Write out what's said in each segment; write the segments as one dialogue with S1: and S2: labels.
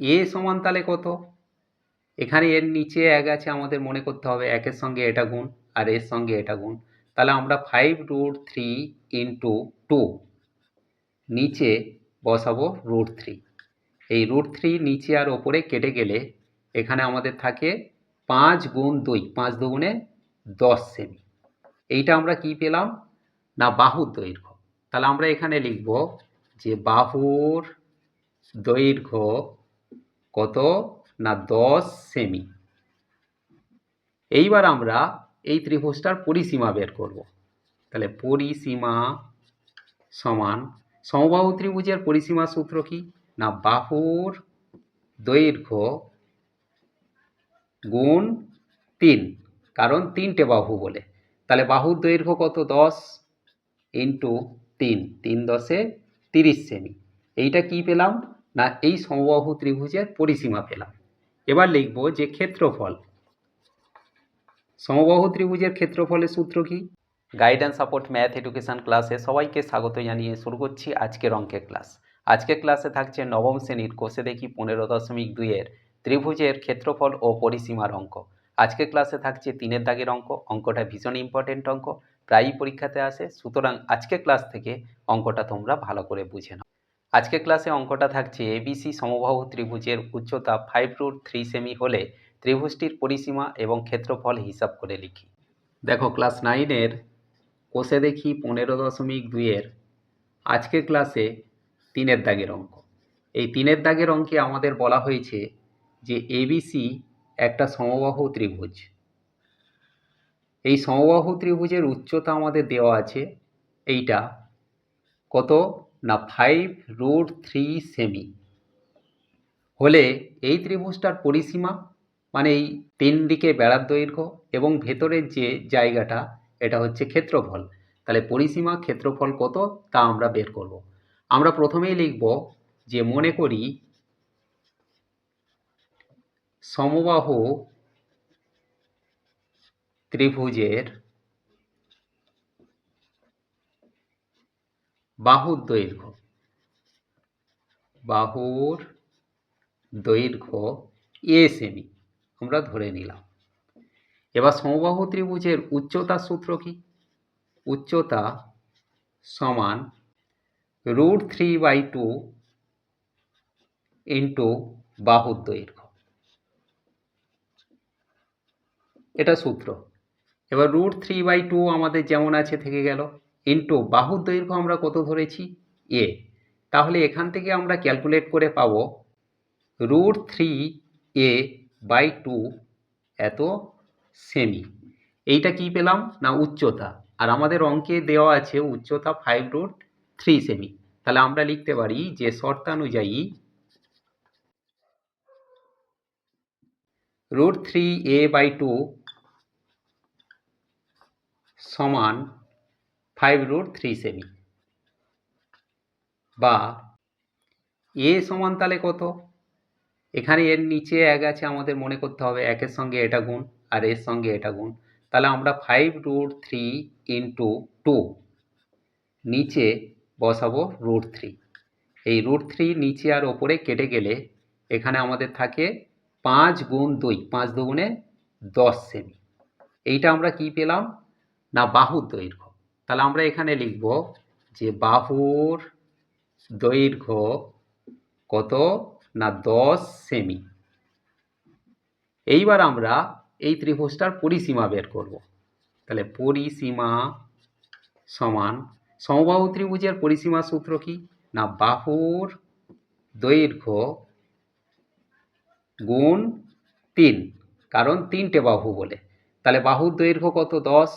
S1: এ সমান তাহলে কত? এখানে এর নিচে এক আছে, আমাদের মনে করতে হবে একের সঙ্গে এটা গুণ আর এর সঙ্গে এটা গুণ। তাহলে আমরা five root three into two নিচে বসাবো রুট থ্রি এই রুট থ্রি নিচে আর ওপরে কেটে গেলে এখানে আমাদের থাকে পাঁচ গুণ দুই, পাঁচ দুগুণে দশ সেমি। এইটা আমরা কি পেলাম? না, বাহুর দৈর্ঘ্য। তাহলে আমরা এখানে লিখব যে বাহুর দৈর্ঘ্য কত? না, দশ সেমি। এইবার আমরা এই ত্রিভুজটার পরিসীমা বের করব। তাহলে পরিসীমা সমান সমবাহু ত্রিভুজের পরিসীমা সূত্র কি? না, বাহুর দৈর্ঘ্য গুণ তিন, কারণ তিনটে বাহু বলে। তাহলে বাহুর দৈর্ঘ্য কত? দশ ইন্টু তিন তিন দশে তিরিশ সেমি। এইটা কি পেলাম? না, এই সমবাহু ত্রিভুজের পরিসীমা পেলাম। এবার লিখব যে ক্ষেত্রফল। সমবাহু ত্রিভুজের ক্ষেত্রফলের সূত্র কি? গাইডেন্স সাপোর্ট ম্যাথ এডুকেশন ক্লাসে সবাইকে স্বাগত জানিয়ে শুরু করছি আজকের অঙ্কের ক্লাস আজকের ক্লাসে থাকছে নবম শ্রেণির কোষে দেখি পনেরো দশমিক দুইয়ের ত্রিভুজের ক্ষেত্রফল ও পরিসীমার অঙ্ক। আজকের ক্লাসে থাকছে তিনের দাগের অঙ্ক, অঙ্কটা ভীষণ ইম্পর্টেন্ট অঙ্ক। প্রায়ই পরীক্ষাতে আসে, সুতরাং আজকের ক্লাস থেকে অঙ্কটা তোমরা ভালো করে বুঝে নাও। আজকের ক্লাসে অঙ্কটা থাকছে এবিসি সমবাহু ত্রিভুজের উচ্চতা ফাইভ রুট থ্রি সেমি হলে ত্রিভুজটির পরিসীমা এবং ক্ষেত্রফল হিসাব করে লিখি। দেখো ক্লাস নাইনের কোষে দেখি পনেরো দশমিক দুইয়ের আজকের ক্লাসে তিনের দাগের অঙ্ক। এই তিনের দাগের অঙ্কে আমাদের বলা হয়েছে যে এবিসি একটা সমবাহু ত্রিভুজ। এই সমবাহু ত্রিভুজের উচ্চতা আমাদের দেওয়া আছে এইটা কত? না ফাইভ রুট থ্রি সেমি হলে এই ত্রিভুজটার পরিসীমা মানে এই তিন দিকে বেড়ার দৈর্ঘ্য এবং ভেতরের যে জায়গাটা, এটা হচ্ছে ক্ষেত্রফল। তাহলে পরিসীমা, ক্ষেত্রফল কত? তা আমরা বের করব। আমরা প্রথমেই লিখব যে মনে করি সমবাহু ত্রিভুজের বাহুর দৈর্ঘ্য। বাহুর দৈর্ঘ্য এ সেমি আমরা ধরে নিলাম। এবার সমবাহু ত্রিভুজের উচ্চতার সূত্র কি? উচ্চতা সমান root three by two into বাহুর দৈর্ঘ্য। এটা সূত্র। এবার রুট থ্রি বাই টু আমাদের যেমন আছে থেকে গেল। ইন্টু বাহুর দৈর্ঘ্য আমরা কত ধরেছি? এ তাহলে এখান থেকে আমরা ক্যালকুলেট করে পাবো root three A by two এত সেমি এইটা কি পেলাম? না, উচ্চতা। আর আমাদের অঙ্কে দেওয়া আছে উচ্চতা ফাইভ রুট থ্রি সেমি তাহলে আমরা লিখতে পারি যে শর্তানুযায়ী root three A by two সমান ফাইভ রুট থ্রি সেমি। বা এ সমান তাহলে কত? এখানে এর নিচে এক আছে, আমাদের মনে করতে হবে একের সঙ্গে এটা গুণ আর এর সঙ্গে এটা গুণ। তাহলে আমরা five root three into two, নিচে বসাবো রুট থ্রি। এই রুট থ্রি নিচে আর ওপরে কেটে গেলে এখানে আমাদের থাকে পাঁচ গুণ দুই, পাঁচ দুগুণে দশ সেমি। এইটা আমরা কি পেলাম? না বাহুর দৈর্ঘ্য। তাহলে আমরা এখানে লিখব যে বাহুর দৈর্ঘ্য কত না দশ সেমি। এইবার আমরা এই ত্রিভুজটার পরিসীমা বের করব। তাহলে পরিসীমা সমান সমবাহু ত্রিভুজের পরিসীমা সূত্র কি? না, বাহুর দৈর্ঘ্য গুণ তিন, কারণ তিনটে বাহু বলে। তাহলে বাহুর দৈর্ঘ্য কত? দশ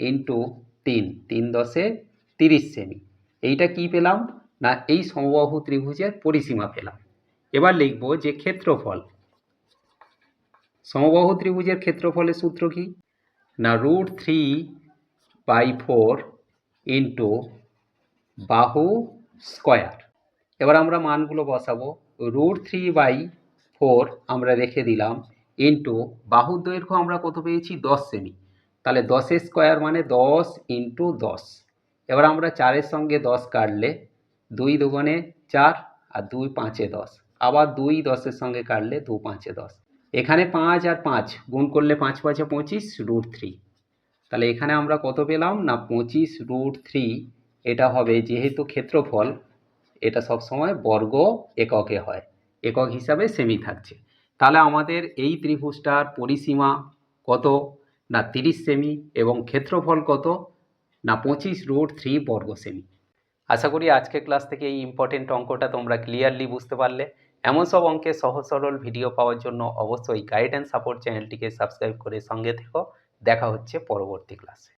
S1: ইন্টু তিন তিন দশে তিরিশ সেমি। এইটা কি পেলাম? না, এই সমবাহু ত্রিভুজের পরিসীমা পেলাম। এবার লিখব যে ক্ষেত্রফল। সমবাহু ত্রিভুজের ক্ষেত্রফলের সূত্র কি? না, root three by four into বাহু স্কোয়ার। এবার আমরা মানগুলো বসাবো। রুট থ্রি বাই ফোর আমরা রেখে দিলাম। ইন্টু বাহুর দৈর্ঘ্য আমরা কত পেয়েছি? দশ সেমি। তাহলে দশের স্কোয়ার মানে দশ ইন্টু দশ। এবার আমরা চারের সঙ্গে দশ কাটলে দুই দুগুণে চার আর দুই পাঁচে দশ। আবার দুই দশের সঙ্গে কাটলে দু পাঁচে দশ। এখানে পাঁচ আর পাঁচ গুণ করলে পাঁচ পাঁচে পঁচিশ রুট থ্রি। তাহলে এখানে আমরা কত পেলাম? না, পঁচিশ রুট থ্রি, এটা হবে যেহেতু ক্ষেত্রফল, এটা সব সময় বর্গ এককে হয়। একক হিসাবে সেমি থাকছে। তাহলে আমাদের এই ত্রিভুজটার পরিসীমা কত? না তিরিশ সেমি এবং ক্ষেত্রফল কত? না পঁচিশ রুট থ্রি বর্গ সেমি আশা করি আজকের ক্লাস থেকে এই ইম্পর্টেন্ট অঙ্কটা তোমরা ক্লিয়ারলি বুঝতে পারলে। এমন সব অঙ্কে সহজ সরল ভিডিও পাওয়ার জন্য অবশ্যই গাইড অ্যান্ড সাপোর্ট চ্যানেলটিকে সাবস্ক্রাইব করে সঙ্গে থেকো। দেখা হচ্ছে পরবর্তী ক্লাসে